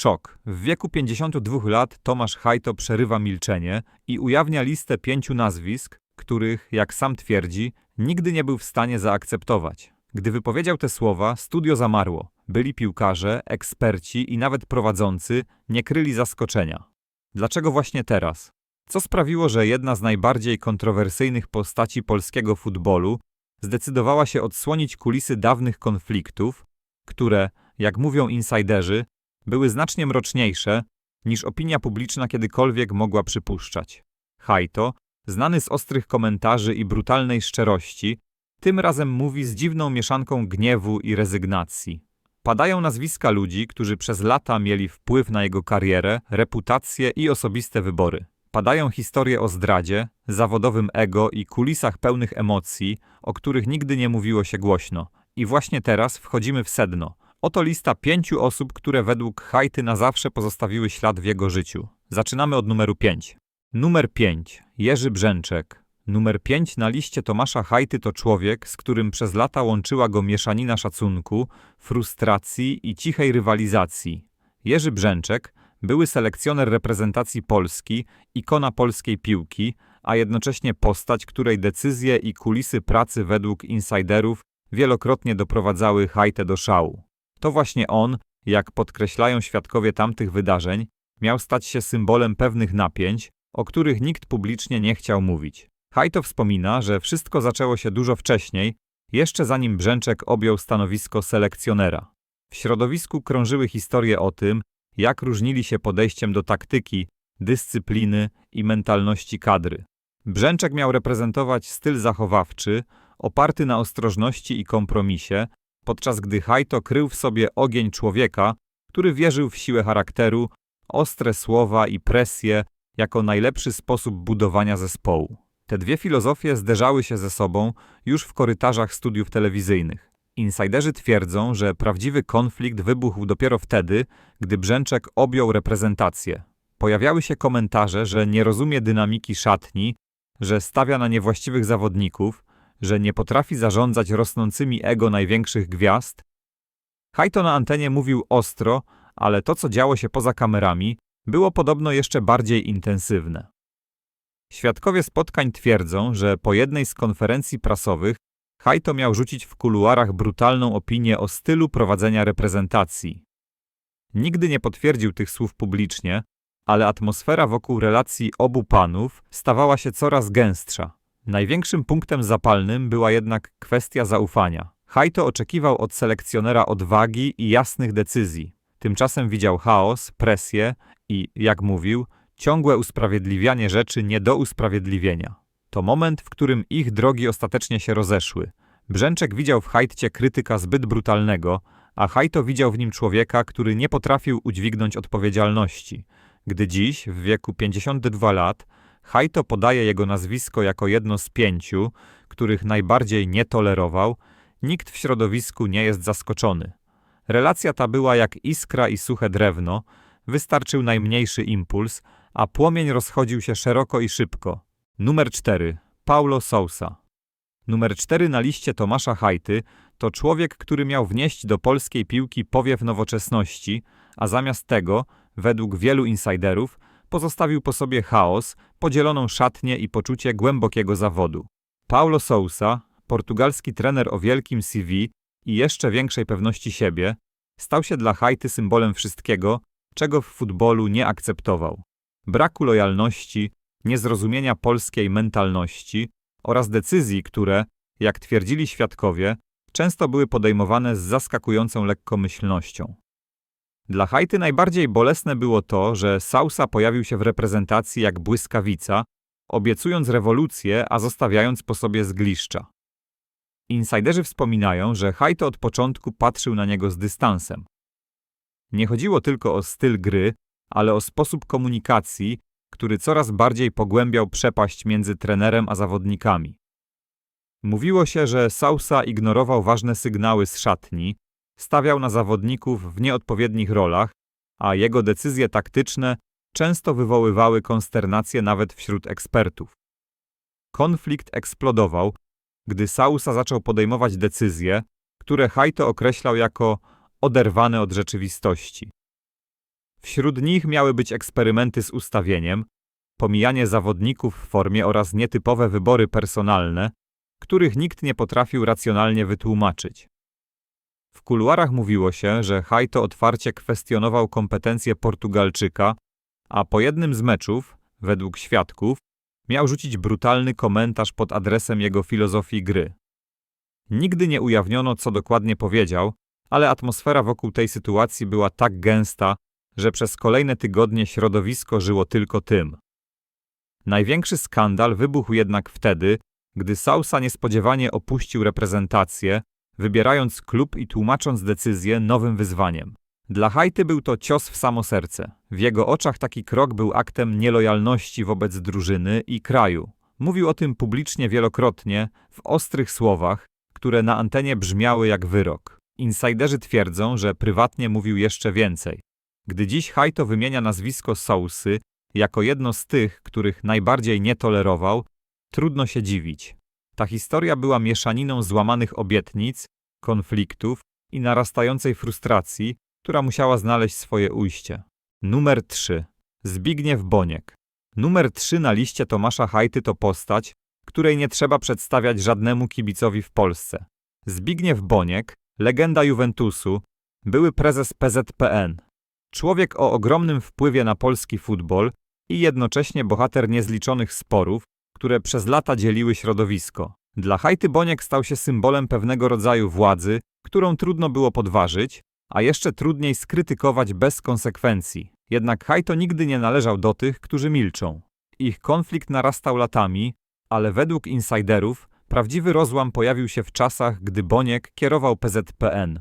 Szok. W wieku 52 lat Tomasz Hajto przerywa milczenie i ujawnia listę pięciu nazwisk, których, jak sam twierdzi, nigdy nie był w stanie zaakceptować. Gdy wypowiedział te słowa, studio zamarło. Byli piłkarze, eksperci i nawet prowadzący nie kryli zaskoczenia. Dlaczego właśnie teraz? Co sprawiło, że jedna z najbardziej kontrowersyjnych postaci polskiego futbolu zdecydowała się odsłonić kulisy dawnych konfliktów, które, jak mówią insiderzy, były znacznie mroczniejsze niż opinia publiczna kiedykolwiek mogła przypuszczać. Hajto, znany z ostrych komentarzy i brutalnej szczerości, tym razem mówi z dziwną mieszanką gniewu i rezygnacji. Padają nazwiska ludzi, którzy przez lata mieli wpływ na jego karierę, reputację i osobiste wybory. Padają historie o zdradzie, zawodowym ego i kulisach pełnych emocji, o których nigdy nie mówiło się głośno. I właśnie teraz wchodzimy w sedno. Oto lista pięciu osób, które według Hajty na zawsze pozostawiły ślad w jego życiu. Zaczynamy od numeru 5. Numer 5. Jerzy Brzęczek. Numer 5 na liście Tomasza Hajty to człowiek, z którym przez lata łączyła go mieszanina szacunku, frustracji i cichej rywalizacji. Jerzy Brzęczek, były selekcjoner reprezentacji Polski, ikona polskiej piłki, a jednocześnie postać, której decyzje i kulisy pracy według insiderów wielokrotnie doprowadzały Hajtę do szału. To właśnie on, jak podkreślają świadkowie tamtych wydarzeń, miał stać się symbolem pewnych napięć, o których nikt publicznie nie chciał mówić. Hajto wspomina, że wszystko zaczęło się dużo wcześniej, jeszcze zanim Brzęczek objął stanowisko selekcjonera. W środowisku krążyły historie o tym, jak różnili się podejściem do taktyki, dyscypliny i mentalności kadry. Brzęczek miał reprezentować styl zachowawczy, oparty na ostrożności i kompromisie, podczas gdy Hajto krył w sobie ogień człowieka, który wierzył w siłę charakteru, ostre słowa i presję jako najlepszy sposób budowania zespołu. Te dwie filozofie zderzały się ze sobą już w korytarzach studiów telewizyjnych. Insiderzy twierdzą, że prawdziwy konflikt wybuchł dopiero wtedy, gdy Brzęczek objął reprezentację. Pojawiały się komentarze, że nie rozumie dynamiki szatni, że stawia na niewłaściwych zawodników, że nie potrafi zarządzać rosnącymi ego największych gwiazd. Hajto na antenie mówił ostro, ale to, co działo się poza kamerami, było podobno jeszcze bardziej intensywne. Świadkowie spotkań twierdzą, że po jednej z konferencji prasowych Hajto miał rzucić w kuluarach brutalną opinię o stylu prowadzenia reprezentacji. Nigdy nie potwierdził tych słów publicznie, ale atmosfera wokół relacji obu panów stawała się coraz gęstsza. Największym punktem zapalnym była jednak kwestia zaufania. Hajto oczekiwał od selekcjonera odwagi i jasnych decyzji. Tymczasem widział chaos, presję i, jak mówił, ciągłe usprawiedliwianie rzeczy nie do usprawiedliwienia. To moment, w którym ich drogi ostatecznie się rozeszły. Brzęczek widział w Hajtcie krytyka zbyt brutalnego, a Hajto widział w nim człowieka, który nie potrafił udźwignąć odpowiedzialności. Gdy dziś, w wieku 52 lat, Hajto podaje jego nazwisko jako jedno z pięciu, których najbardziej nie tolerował, nikt w środowisku nie jest zaskoczony. Relacja ta była jak iskra i suche drewno, wystarczył najmniejszy impuls, a płomień rozchodził się szeroko i szybko. Numer 4. Paulo Sousa. Numer 4 na liście Tomasza Hajty to człowiek, który miał wnieść do polskiej piłki powiew nowoczesności, a zamiast tego, według wielu insiderów, pozostawił po sobie chaos, podzieloną szatnię i poczucie głębokiego zawodu. Paulo Sousa, portugalski trener o wielkim CV i jeszcze większej pewności siebie, stał się dla Hajty symbolem wszystkiego, czego w futbolu nie akceptował. Braku lojalności, niezrozumienia polskiej mentalności oraz decyzji, które, jak twierdzili świadkowie, często były podejmowane z zaskakującą lekkomyślnością. Dla Hajty najbardziej bolesne było to, że Sausa pojawił się w reprezentacji jak błyskawica, obiecując rewolucję, a zostawiając po sobie zgliszcza. Insiderzy wspominają, że Hajto od początku patrzył na niego z dystansem. Nie chodziło tylko o styl gry, ale o sposób komunikacji, który coraz bardziej pogłębiał przepaść między trenerem a zawodnikami. Mówiło się, że Sausa ignorował ważne sygnały z szatni, stawiał na zawodników w nieodpowiednich rolach, a jego decyzje taktyczne często wywoływały konsternację nawet wśród ekspertów. Konflikt eksplodował, gdy Sausa zaczął podejmować decyzje, które Hajto określał jako oderwane od rzeczywistości. Wśród nich miały być eksperymenty z ustawieniem, pomijanie zawodników w formie oraz nietypowe wybory personalne, których nikt nie potrafił racjonalnie wytłumaczyć. W kuluarach mówiło się, że Hajto otwarcie kwestionował kompetencje Portugalczyka, a po jednym z meczów, według świadków, miał rzucić brutalny komentarz pod adresem jego filozofii gry. Nigdy nie ujawniono, co dokładnie powiedział, ale atmosfera wokół tej sytuacji była tak gęsta, że przez kolejne tygodnie środowisko żyło tylko tym. Największy skandal wybuchł jednak wtedy, gdy Sousa niespodziewanie opuścił reprezentację, wybierając klub i tłumacząc decyzję nowym wyzwaniem. Dla Hajty był to cios w samo serce. W jego oczach taki krok był aktem nielojalności wobec drużyny i kraju. Mówił o tym publicznie wielokrotnie, w ostrych słowach, które na antenie brzmiały jak wyrok. Insiderzy twierdzą, że prywatnie mówił jeszcze więcej. Gdy dziś Hajto wymienia nazwisko Sousy jako jedno z tych, których najbardziej nie tolerował, trudno się dziwić. Ta historia była mieszaniną złamanych obietnic, konfliktów i narastającej frustracji, która musiała znaleźć swoje ujście. Numer 3. Zbigniew Boniek. Numer 3 na liście Tomasza Hajty to postać, której nie trzeba przedstawiać żadnemu kibicowi w Polsce. Zbigniew Boniek, legenda Juventusu, były prezes PZPN. Człowiek o ogromnym wpływie na polski futbol i jednocześnie bohater niezliczonych sporów, które przez lata dzieliły środowisko. Dla Hajty Boniek stał się symbolem pewnego rodzaju władzy, którą trudno było podważyć, a jeszcze trudniej skrytykować bez konsekwencji. Jednak Hajto nigdy nie należał do tych, którzy milczą. Ich konflikt narastał latami, ale według insiderów prawdziwy rozłam pojawił się w czasach, gdy Boniek kierował PZPN.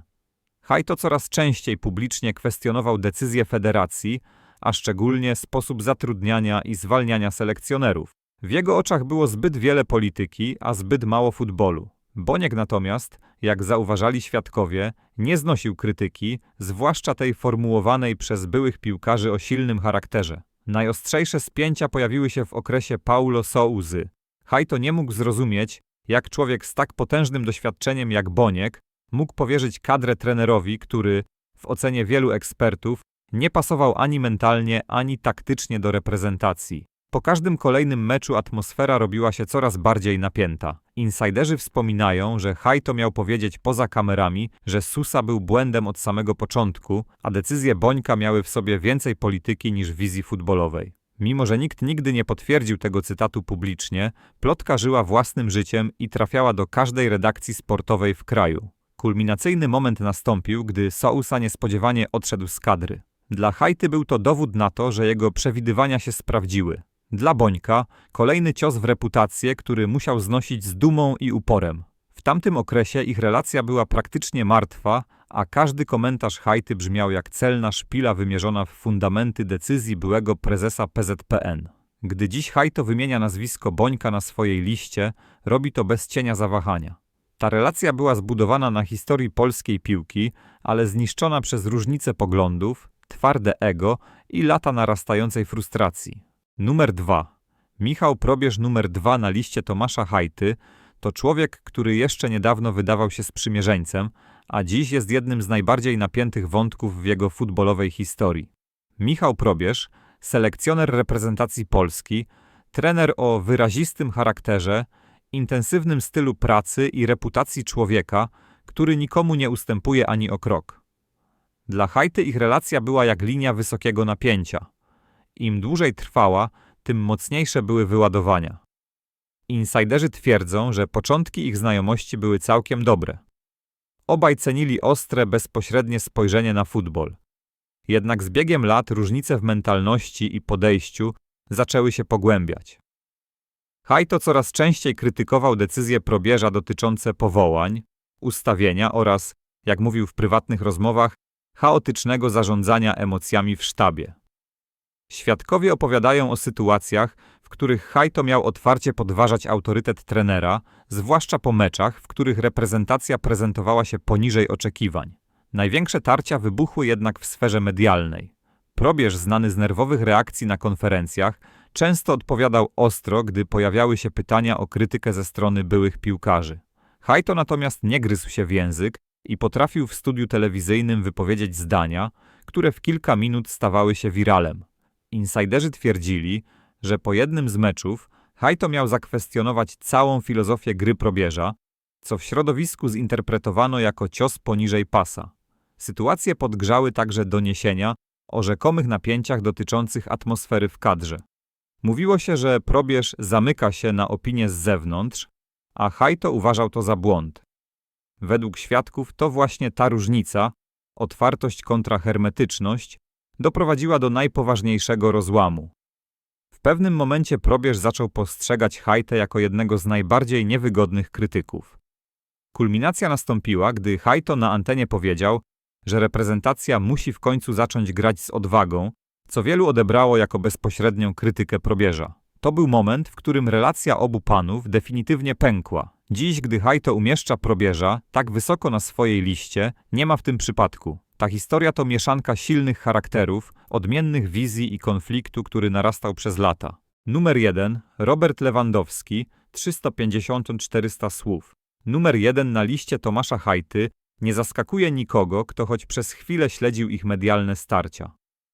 Hajto coraz częściej publicznie kwestionował decyzje federacji, a szczególnie sposób zatrudniania i zwalniania selekcjonerów. W jego oczach było zbyt wiele polityki, a zbyt mało futbolu. Boniek natomiast, jak zauważali świadkowie, nie znosił krytyki, zwłaszcza tej formułowanej przez byłych piłkarzy o silnym charakterze. Najostrzejsze spięcia pojawiły się w okresie Paulo Souzy. Hajto nie mógł zrozumieć, jak człowiek z tak potężnym doświadczeniem jak Boniek mógł powierzyć kadrę trenerowi, który, w ocenie wielu ekspertów, nie pasował ani mentalnie, ani taktycznie do reprezentacji. Po każdym kolejnym meczu atmosfera robiła się coraz bardziej napięta. Insiderzy wspominają, że Hajto miał powiedzieć poza kamerami, że Susa był błędem od samego początku, a decyzje Bońka miały w sobie więcej polityki niż wizji futbolowej. Mimo, że nikt nigdy nie potwierdził tego cytatu publicznie, plotka żyła własnym życiem i trafiała do każdej redakcji sportowej w kraju. Kulminacyjny moment nastąpił, gdy Sousa niespodziewanie odszedł z kadry. Dla Hajty był to dowód na to, że jego przewidywania się sprawdziły. Dla Bońka kolejny cios w reputację, który musiał znosić z dumą i uporem. W tamtym okresie ich relacja była praktycznie martwa, a każdy komentarz Hajty brzmiał jak celna szpila wymierzona w fundamenty decyzji byłego prezesa PZPN. Gdy dziś Hajto wymienia nazwisko Bońka na swojej liście, robi to bez cienia zawahania. Ta relacja była zbudowana na historii polskiej piłki, ale zniszczona przez różnice poglądów, twarde ego i lata narastającej frustracji. Numer 2. Michał Probierz numer 2 na liście Tomasza Hajty to człowiek, który jeszcze niedawno wydawał się sprzymierzeńcem, a dziś jest jednym z najbardziej napiętych wątków w jego futbolowej historii. Michał Probierz, selekcjoner reprezentacji Polski, trener o wyrazistym charakterze, intensywnym stylu pracy i reputacji człowieka, który nikomu nie ustępuje ani o krok. Dla Hajty ich relacja była jak linia wysokiego napięcia. Im dłużej trwała, tym mocniejsze były wyładowania. Insiderzy twierdzą, że początki ich znajomości były całkiem dobre. Obaj cenili ostre, bezpośrednie spojrzenie na futbol. Jednak z biegiem lat różnice w mentalności i podejściu zaczęły się pogłębiać. Hajto coraz częściej krytykował decyzje probierza dotyczące powołań, ustawienia oraz, jak mówił w prywatnych rozmowach, chaotycznego zarządzania emocjami w sztabie. Świadkowie opowiadają o sytuacjach, w których Hajto miał otwarcie podważać autorytet trenera, zwłaszcza po meczach, w których reprezentacja prezentowała się poniżej oczekiwań. Największe tarcia wybuchły jednak w sferze medialnej. Probierz, znany z nerwowych reakcji na konferencjach, często odpowiadał ostro, gdy pojawiały się pytania o krytykę ze strony byłych piłkarzy. Hajto natomiast nie gryzł się w język i potrafił w studiu telewizyjnym wypowiedzieć zdania, które w kilka minut stawały się wiralem. Insiderzy twierdzili, że po jednym z meczów Hajto miał zakwestionować całą filozofię gry probierza, co w środowisku zinterpretowano jako cios poniżej pasa. Sytuację podgrzały także doniesienia o rzekomych napięciach dotyczących atmosfery w kadrze. Mówiło się, że probierz zamyka się na opinię z zewnątrz, a Hajto uważał to za błąd. Według świadków to właśnie ta różnica, otwartość kontra hermetyczność, doprowadziła do najpoważniejszego rozłamu. W pewnym momencie probierz zaczął postrzegać Hajtę jako jednego z najbardziej niewygodnych krytyków. Kulminacja nastąpiła, gdy Hajto na antenie powiedział, że reprezentacja musi w końcu zacząć grać z odwagą, co wielu odebrało jako bezpośrednią krytykę probierza. To był moment, w którym relacja obu panów definitywnie pękła. Dziś, gdy Hajto umieszcza probierza tak wysoko na swojej liście, nie ma w tym przypadku. Ta historia to mieszanka silnych charakterów, odmiennych wizji i konfliktu, który narastał przez lata. Numer 1. Robert Lewandowski, 350-400 słów. Numer 1 na liście Tomasza Hajty nie zaskakuje nikogo, kto choć przez chwilę śledził ich medialne starcia.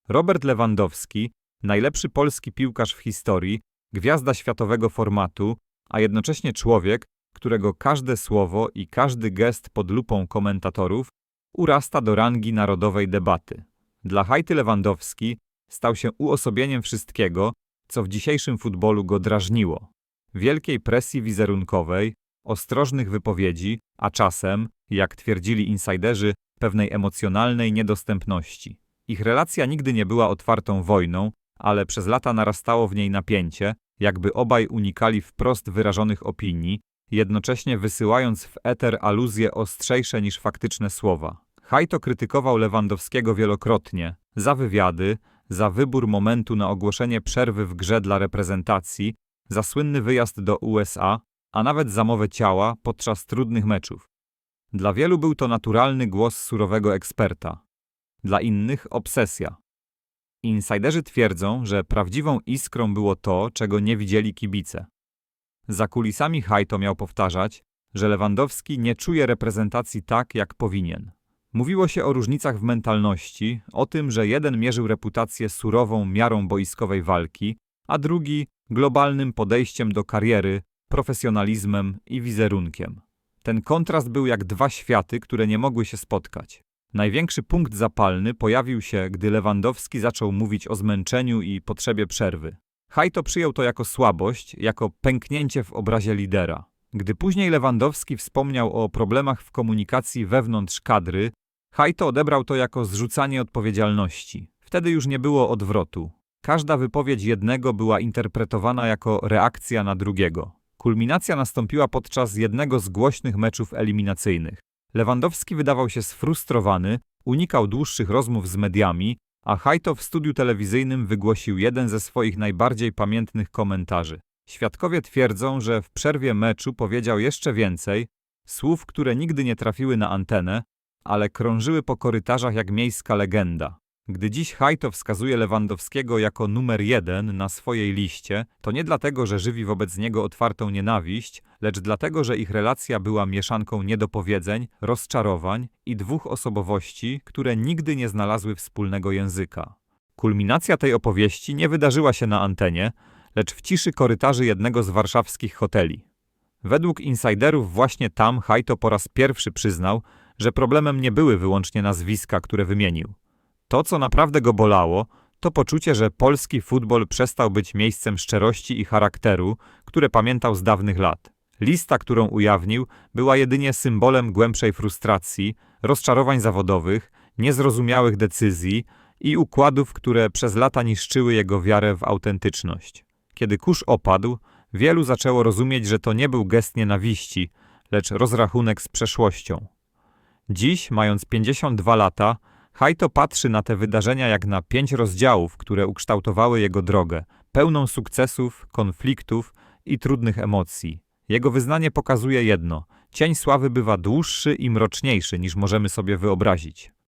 Robert Lewandowski, najlepszy polski piłkarz w historii, gwiazda światowego formatu, a jednocześnie człowiek, którego każde słowo i każdy gest pod lupą komentatorów urasta do rangi narodowej debaty. Dla Hajty Lewandowski stał się uosobieniem wszystkiego, co w dzisiejszym futbolu go drażniło. Wielkiej presji wizerunkowej, ostrożnych wypowiedzi, a czasem, jak twierdzili insiderzy, pewnej emocjonalnej niedostępności. Ich relacja nigdy nie była otwartą wojną, ale przez lata narastało w niej napięcie, jakby obaj unikali wprost wyrażonych opinii, jednocześnie wysyłając w eter aluzje ostrzejsze niż faktyczne słowa. Hajto krytykował Lewandowskiego wielokrotnie za wywiady, za wybór momentu na ogłoszenie przerwy w grze dla reprezentacji, za słynny wyjazd do USA, a nawet za mowę ciała podczas trudnych meczów. Dla wielu był to naturalny głos surowego eksperta, dla innych obsesja. Insiderzy twierdzą, że prawdziwą iskrą było to, czego nie widzieli kibice. Za kulisami Hajto miał powtarzać, że Lewandowski nie czuje reprezentacji tak, jak powinien. Mówiło się o różnicach w mentalności, o tym, że jeden mierzył reputację surową miarą boiskowej walki, a drugi globalnym podejściem do kariery, profesjonalizmem i wizerunkiem. Ten kontrast był jak dwa światy, które nie mogły się spotkać. Największy punkt zapalny pojawił się, gdy Lewandowski zaczął mówić o zmęczeniu i potrzebie przerwy. Hajto przyjął to jako słabość, jako pęknięcie w obrazie lidera. Gdy później Lewandowski wspomniał o problemach w komunikacji wewnątrz kadry, Hajto odebrał to jako zrzucanie odpowiedzialności. Wtedy już nie było odwrotu. Każda wypowiedź jednego była interpretowana jako reakcja na drugiego. Kulminacja nastąpiła podczas jednego z głośnych meczów eliminacyjnych. Lewandowski wydawał się sfrustrowany, unikał dłuższych rozmów z mediami, a Hajto w studiu telewizyjnym wygłosił jeden ze swoich najbardziej pamiętnych komentarzy. Świadkowie twierdzą, że w przerwie meczu powiedział jeszcze więcej, słów, które nigdy nie trafiły na antenę, ale krążyły po korytarzach jak miejska legenda. Gdy dziś Hajto wskazuje Lewandowskiego jako numer jeden na swojej liście, to nie dlatego, że żywi wobec niego otwartą nienawiść, lecz dlatego, że ich relacja była mieszanką niedopowiedzeń, rozczarowań i dwóch osobowości, które nigdy nie znalazły wspólnego języka. Kulminacja tej opowieści nie wydarzyła się na antenie, lecz w ciszy korytarzy jednego z warszawskich hoteli. Według insiderów właśnie tam Hajto po raz pierwszy przyznał, że problemem nie były wyłącznie nazwiska, które wymienił. To, co naprawdę go bolało, to poczucie, że polski futbol przestał być miejscem szczerości i charakteru, które pamiętał z dawnych lat. Lista, którą ujawnił, była jedynie symbolem głębszej frustracji, rozczarowań zawodowych, niezrozumiałych decyzji i układów, które przez lata niszczyły jego wiarę w autentyczność. Kiedy kurz opadł, wielu zaczęło rozumieć, że to nie był gest nienawiści, lecz rozrachunek z przeszłością. Dziś, mając 52 lata, Hajto patrzy na te wydarzenia jak na pięć rozdziałów, które ukształtowały jego drogę, pełną sukcesów, konfliktów i trudnych emocji. Jego wyznanie pokazuje jedno: cień sławy bywa dłuższy i mroczniejszy niż możemy sobie wyobrazić.